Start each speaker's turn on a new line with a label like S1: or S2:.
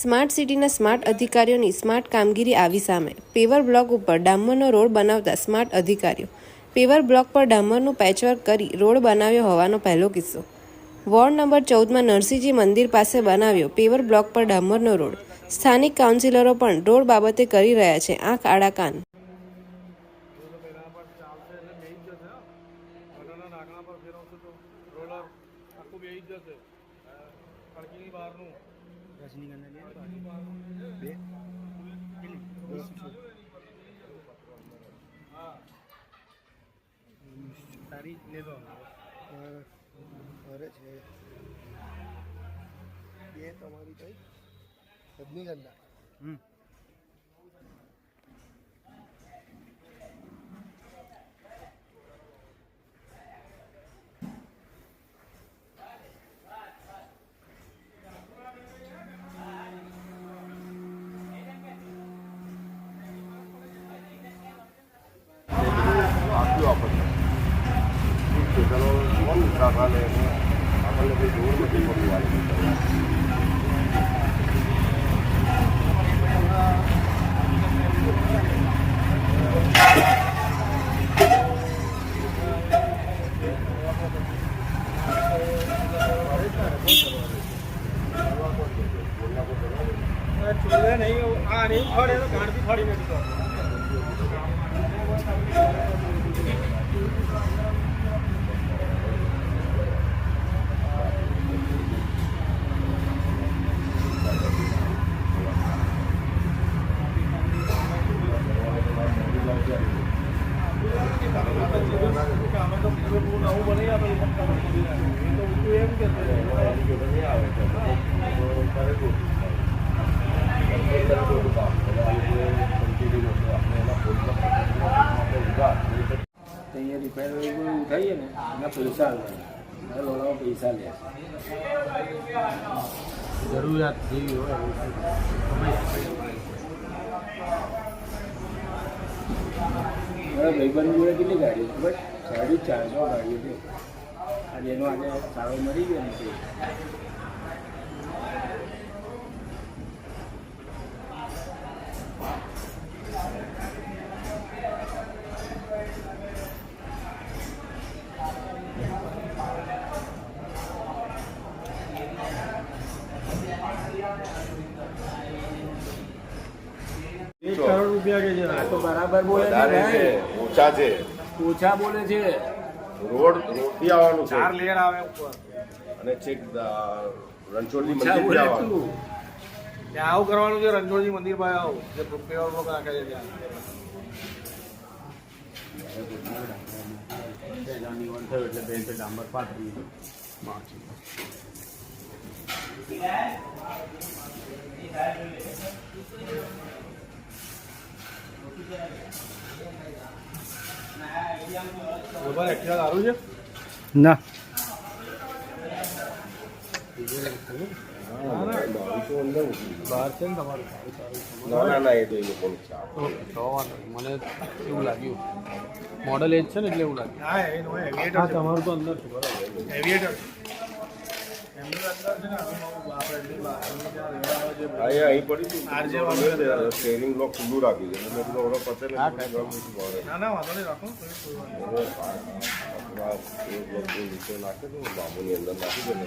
S1: Smart સિટીના smart અધિકારીઓની smart કામગીરી આવી સામે પેવર બ્લોક ઉપર ડામરનો રોડ બનાવતા સ્માર્ટ અધિકારીઓ. પેવર બ્લોક પર ડામરનું પેચવર્ક કરી રોડ બનાવ્યો હોવાનો પહેલો કિસ્સો. વોર્ડ નંબર ચૌદમાં નરસિંહજી મંદિર પાસે બનાવ્યો પેવર બ્લોક પર ડામરનો રોડ. સ્થાનિક કાઉન્સિલરો પણ રોડ બાબતે કરી રહ્યા છે આંખ આડા કાન.
S2: બે.
S3: સારી લેતો
S2: ઘરે છે બે તમારી કઈ રજનીગંધા
S4: આપ્યું ઠીક છે ચાલો કોણ વિચારવા લે આપણને કોઈ જોર નથી પડતું આ રીતે.
S3: ચૂલે નહીં આ નહીં ફાડે તો ગાંઠથી ફાડી નાખી તો
S4: બધું કામ. હવે આ લોકોએ continue નથી. આપણે એના પોલીસના પ્રતિનિધિમાં આપણે
S5: અહીંયા રિપેર ઉઠાવીએ ને એના પૈસા આવે લોડામાં પૈસા લે જરૂરિયાત જેવી હોય ભાઈબંધ જોડે કેટલી ગાડીઓ છે બટ સાડી ચારસો ગાડીઓ છે આજે એનો આજે સારો મળી ગયો ને
S3: રૂપિયા છે.
S5: આ તો બરાબર બોલે છે.
S4: ઓછા છે.
S5: ઓછા બોલે છે.
S4: રોડ રોડથી આવવાનું છે.
S3: ચાર લેયર આવે ઉપર.
S4: અને છેક રણછોડની
S5: ઓછા
S4: આવવાનું.
S3: ત્યાં આવું કરવાનું છે રણછોડજી મંદિર પાસે આવું. જે પેવર બ્લોક નાખે છે. ત્યાં
S5: થયો એટલે બેન તો ડાંબર પાથરી ના.
S3: બહાર છે ને તમારું
S4: ના ના ના એ તો એ લોકોનું
S5: મને એવું લાગ્યું. મોડલ એજ છે ને એટલે એવું લાગ્યું.
S3: હા એ નો એવિએટર છે.
S5: તમારું તો અંદર છે બરાબર.
S3: એવિએટર એમનું અંદર છે ને
S4: બાંબુની અંદર નાખી દે ને